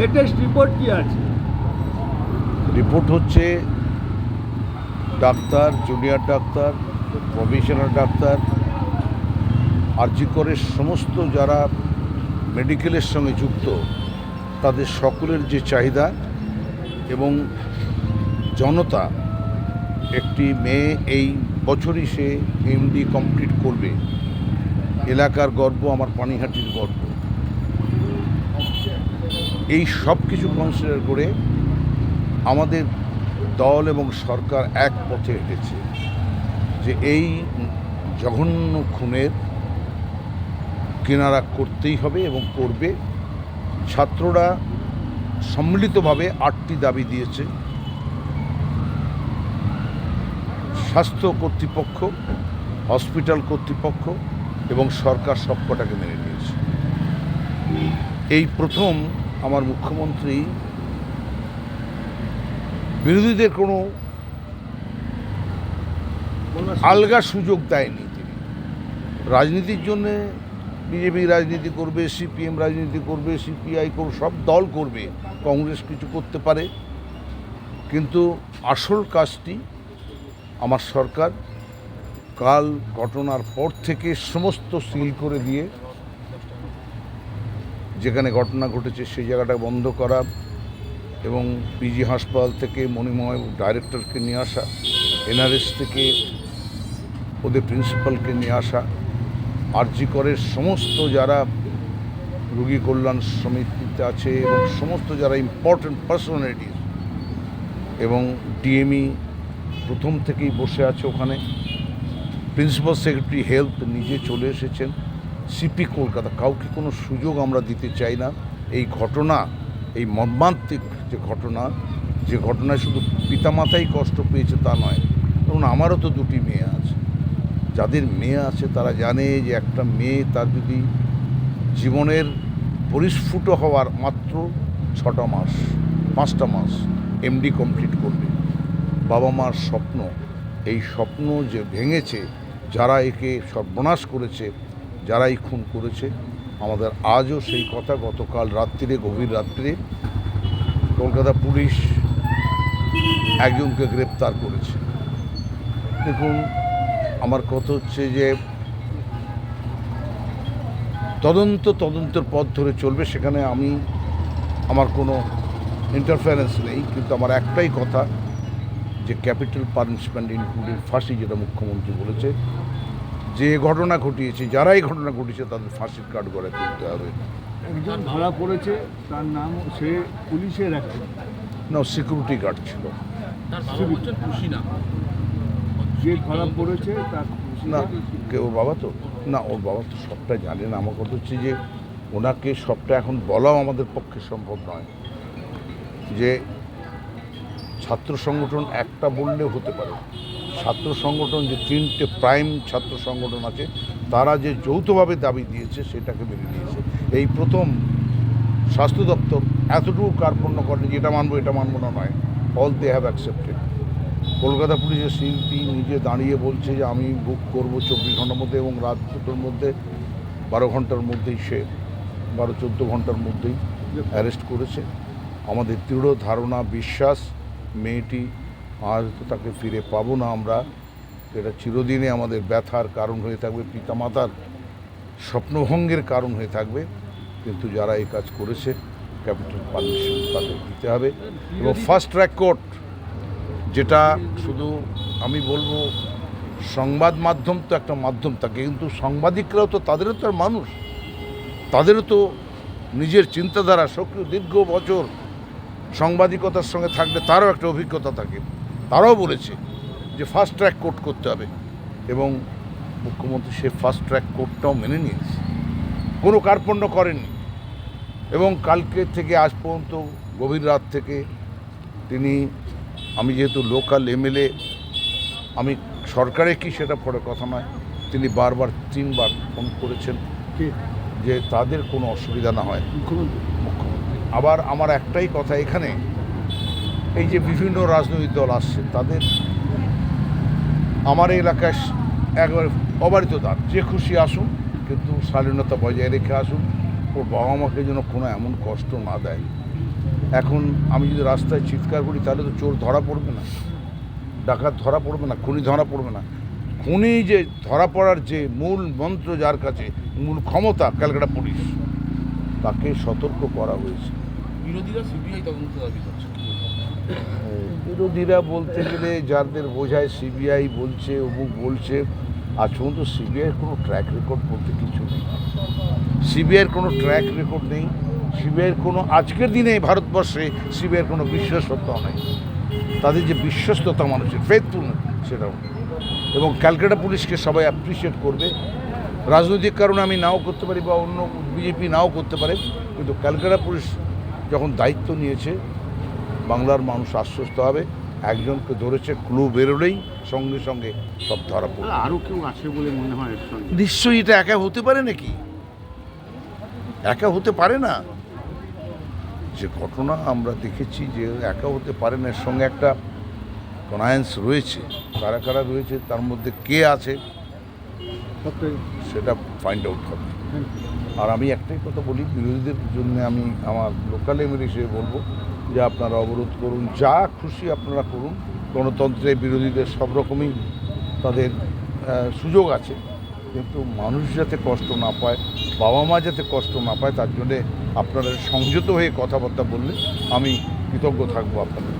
Latest report আছে? Report হচ্ছে doctor junior doctor professional doctor, আরজিকরের সমস্ত যারা মেডিকেলের সঙ্গে যুক্ত, তাদের সকলের যে চাহিদা এবং জনতা একটি মেয়ে এই বছরই সে এমডি কমপ্লিট করবে। এলাকার গর্ব, আমার পানিহাটির গর্ব। এই সব কিছু কনসিডার করে আমাদের দল এবং সরকার এক পথে হেঁটেছে যে এই জঘন্য খুনের কিনারা করতেই হবে এবং করবে। ছাত্ররা সম্মিলিতভাবে আটটি দাবি দিয়েছে। স্বাস্থ্য কর্তৃপক্ষ, হসপিটাল কর্তৃপক্ষ এবং সরকার সবকটাকে মেনে নিয়েছে। এই প্রথম আমার মুখ্যমন্ত্রী বিরোধীদের কোনো আলগা সুযোগ দেয়নি তিনি। রাজনীতির জন্যে বিজেপি রাজনীতি করবে, সিপিএম রাজনীতি করবে, সিপিআই করবে, সব দল করবে, কংগ্রেস কিছু করতে পারে। কিন্তু আসল কাজটি আমার সরকার কাল ঘটনার পর থেকে সমস্ত সিল করে দিয়ে যেখানে ঘটনা ঘটেছে সেই জায়গাটা বন্ধ করা এবং পিজি হাসপাতাল থেকে মণিময় ডাইরেক্টরকে নিয়ে আসা এনআরএস থেকে ওদের প্রিন্সিপালকে নিয়ে আসা আরজি করের সমস্ত যারা রোগী কল্যাণ সমিতিতে আছে এবং সমস্ত যারা ইম্পর্ট্যান্ট পার্সোনালিটিস এবং ডিএমই প্রথম থেকেই বসে আছে ওখানে। প্রিন্সিপাল সেক্রেটারি হেলথ নিজে চলে এসেছেন। সিপি কলকাতা, কাউকে কোনো সুযোগ আমরা দিতে চাই না। এই ঘটনা, এই মর্মান্তিক যে ঘটনা, যে ঘটনায় শুধু পিতামাতাই কষ্ট পেয়েছে তা নয় কারণ আমারও তো দুটি মেয়ে আছে। যাদের মেয়ে আছে তারা জানে যে একটা মেয়ে তার যদি জীবনের পরিস্ফুট হওয়ার মাত্র ছটা মাস, পাঁচটা মাস এমডি কমপ্লিট করবে। বাবা মার স্বপ্ন, এই স্বপ্ন যে ভেঙেছে, যারা একে সর্বনাশ করেছে যারা এই খুন করেছে, আমাদের আজও সেই কথা গতকাল রাত্রিরে, গভীর রাত্রিরে কলকাতা পুলিশ একজনকে গ্রেপ্তার করেছে। দেখুন, আমার কথা হচ্ছে যে তদন্ত তদন্তের পথ ধরে চলবে, সেখানে আমি আমার কোনো ইন্টারফারেন্স নেই, কিন্তু আমার একটাই কথা যে ক্যাপিটাল পানিশমেন্ট ইনক্লুডিং ফাঁসি, যেটা মুখ্যমন্ত্রী বলেছে যে ঘটনা ঘটিয়েছে যারাই ঘটনা ঘটিয়েছে তাদের ফাঁসির কাঠ গড়ে তুলতে হবে। একজন ধরা পড়েছে তার নাম সে পুলিশের একজন না সিকিউরিটি গার্ড ছিল। তার বাবা বলছেন খুশি না। যে ধরা পড়েছে তার না কে ওর বাবা তো? না ওর বাবা তো সবটা জানে না। আমার কথা হচ্ছে যে ওনাকে সবটা এখন বলাও আমাদের পক্ষে সম্ভব নয়। যে ছাত্র সংগঠন একটা বললে হতে পারে। ছাত্র সংগঠন, যে তিনটে প্রাইম ছাত্র সংগঠন আছে, তারা যে যৌথভাবে দাবি দিয়েছে, সেটাকে মেনে নিয়েছে। এই প্রথম স্বাস্থ্য দপ্তর এতটুকু কার্পণ্য করেনি যে এটা মানবো এটা মানবো না নয়। All they have accepted Kolkata পুলিশের শিল্পী নিজে দাঁড়িয়ে বলছে যে, আমি বুক করব চব্বিশ ঘণ্টার মধ্যে এবং রাত দুটোর মধ্যে, বারো ঘণ্টার মধ্যেই সে, বারো চোদ্দ ঘণ্টার মধ্যেই অ্যারেস্ট করেছে। আমাদের দৃঢ় ধারণা, বিশ্বাস, মেয়েটি আজ তো তাকে ফিরে পাবো না আমরা। এটা চিরদিনে আমাদের ব্যথার কারণ হয়ে থাকবে, পিতামাতার স্বপ্নভঙ্গের কারণ হয়ে থাকবে। কিন্তু যারা এই কাজ করেছে, ক্যাপিটাল পারমিশন তাদের দিতে হবে। এবং ফার্স্ট ট্র্যাক কোর্ট যেটা শুধু আমি বলব, সংবাদ মাধ্যম তো একটা মাধ্যম থাকে কিন্তু সাংবাদিকরাও তো, তাদেরও তো আর মানুষ। তাদেরও তো নিজের চিন্তাধারা, সক্রিয় দীর্ঘ বছর সাংবাদিকতার সঙ্গে থাকলে তারও একটা অভিজ্ঞতা থাকে। তারাও বলেছে যে ফার্স্ট ট্র্যাক কোর্ট করতে হবে এবং মুখ্যমন্ত্রী সে ফার্স্ট ট্র্যাক কোর্টটাও মেনে নিয়েছে। কোনো কার্পণ্য করেননি। এবং কালকে থেকে আজ পর্যন্ত গভীর রাত থেকে তিনি আমি যেহেতু লোকাল এমএলএ আমি সরকারে কি সেটা পরে কথা নয় তিনি বারবার তিনবার ফোন করেছেন যে তাদের কোনো অসুবিধা না হয়। মুখ্যমন্ত্রী। আবার আমার একটাই কথা এখানে এই যে বিভিন্ন রাজনৈতিক দল আসছে, তাদের আমার এলাকায় একবার অবারিত দান যে খুশি আসুন কিন্তু শালীনতা বজায় রেখে আসুন ওর বাবা মাকে যেন কোনো এমন কষ্ট না দেয়। এখন আমি যদি রাস্তায় চিৎকার করি, তাহলে তো চোর ধরা পড়বে না, ডাকাত ধরা পড়বে না, খুনি ধরা পড়বে না। খুনি যে ধরা পড়ার যে মূল মন্ত্র যার কাছে, মূল ক্ষমতা ক্যালকাটা পুলিশ, তাকে সতর্ক করা হয়েছে। বিরোধীরা সিবিআই তদন্ত দাবি করছে। বিরোধীরা বলতে গেলে যাদের বোঝায় সিবিআই বলছে, অমুক বলছে আজ পর্যন্ত সিবিআইয়ের কোনো ট্র্যাক রেকর্ড বলতে কিছু নেই। সিবিআইয়ের কোনো ট্র্যাক রেকর্ড নেই। সিবিআইয়ের কোনো, আজকের দিনে ভারতবর্ষে সিবিআইয়ের কোনো বিশ্বস্ততাও নেই। তাদের যে বিশ্বস্ততা মানুষের ফেথফুল সেটাও এবং ক্যালকাটা পুলিশকে সবাই অ্যাপ্রিসিয়েট করবে। রাজনৈতিক কারণে আমি নাও করতে পারি বা অন্য বিজেপি নাও করতে পারে, কিন্তু ক্যালকাটা পুলিশ যখন দায়িত্ব নিয়েছে বাংলার মানুষ আশ্বস্ত হবে একজনকে ধরেছে ক্লু বেরোলেই সঙ্গে সঙ্গে সব ধরা পড়বে। আরও কেউ আছে বলে মনে হয় নিশ্চয়ই এটা একা হতে পারে নাকি? একা হতে পারে না? যে ঘটনা আমরা দেখেছি যে একা হতে পারে না এর সঙ্গে একটা কনায়েন্স রয়েছে। কারা কারা রয়েছে তার মধ্যে কে আছে সেটা ফাইন্ড আউট হবে। আর আমি একটাই কথা বলি বিরোধীদের জন্য আমি আমার লোকাল এমএল হিসেবে বলব যে আপনারা অবরোধ করুন, যা খুশি আপনারা করুন। গণতন্ত্রে বিরোধীদের সব রকমই তাদের সুযোগ আছে। কিন্তু মানুষ যাতে কষ্ট না পায়, বাবা মা যাতে কষ্ট না পায়, তার জন্যে আপনারা সংযত হয়ে কথাবার্তা বললে আমি কৃতজ্ঞ থাকব আপনাদের।